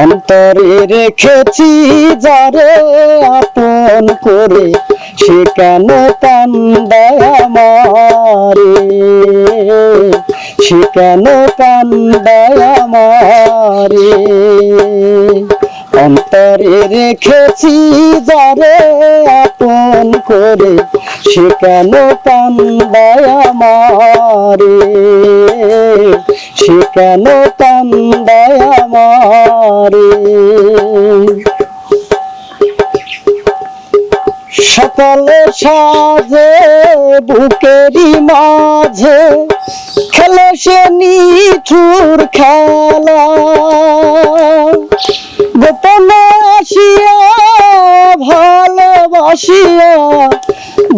অন্তরে রেখেছি যারে আপন করে, সে কেন কান্দায় আমারে? সে কেন অন্তরে রেখেছি যারে আপন করে সে কেন কান্দায় আমারে? সে কেন কান্দায় আমারে? সকালে সাজে, বুকেরই মাঝে খেলে সে নিঠুর খেলা। গোপনে আসিয়া ভালোবাসিয়া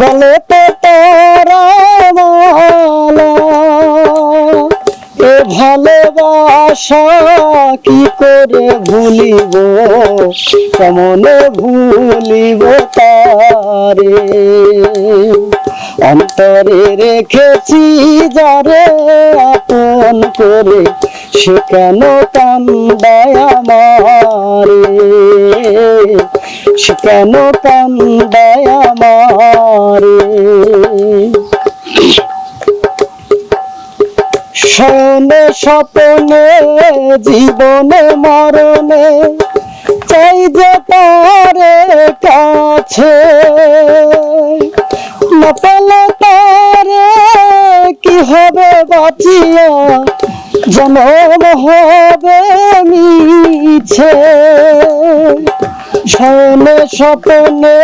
গলে তো তারা মালা এ ভালোবাসা কি করে ভুলিব? কেমনে ভুলিব তারে? অন্তরে রেখেছি যারে আপন করে, সে কেন কান্দায় আমারে? সে কেন কান্দায় আমারে? শয়নে স্বপ্নে, জীবনে মরণে, চাই যে তারে কাছে। না পেলে তারে কি হবে বাঁচিয়া জনম হবে মিছে। স্বপ্নে,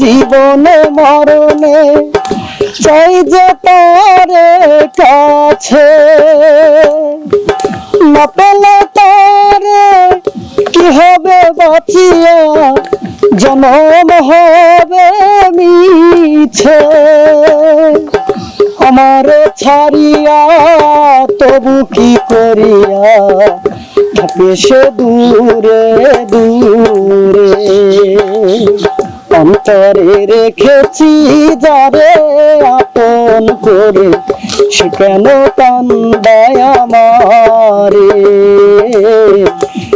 জীবনে মরণে, চাই যে তারে কাছে। না পেলে তারে কি হবে বাঁচিয়া, জনম হবে মিছে। আমার ছাড়িয়া তবু কি করিয়া সে দূরে দূরে। অন্তরে রেখেছি যারে আপন করে। সে কেন কান্দায় আমারে?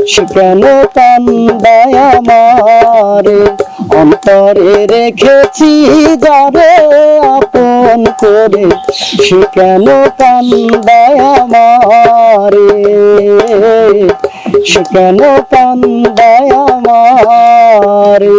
সে কেন কান্দায় আমারে? অন্তরে রেখেছি যারে আপন করে সে কেন কান্দায় আমারে? সে কেন কান্দায় আমারে?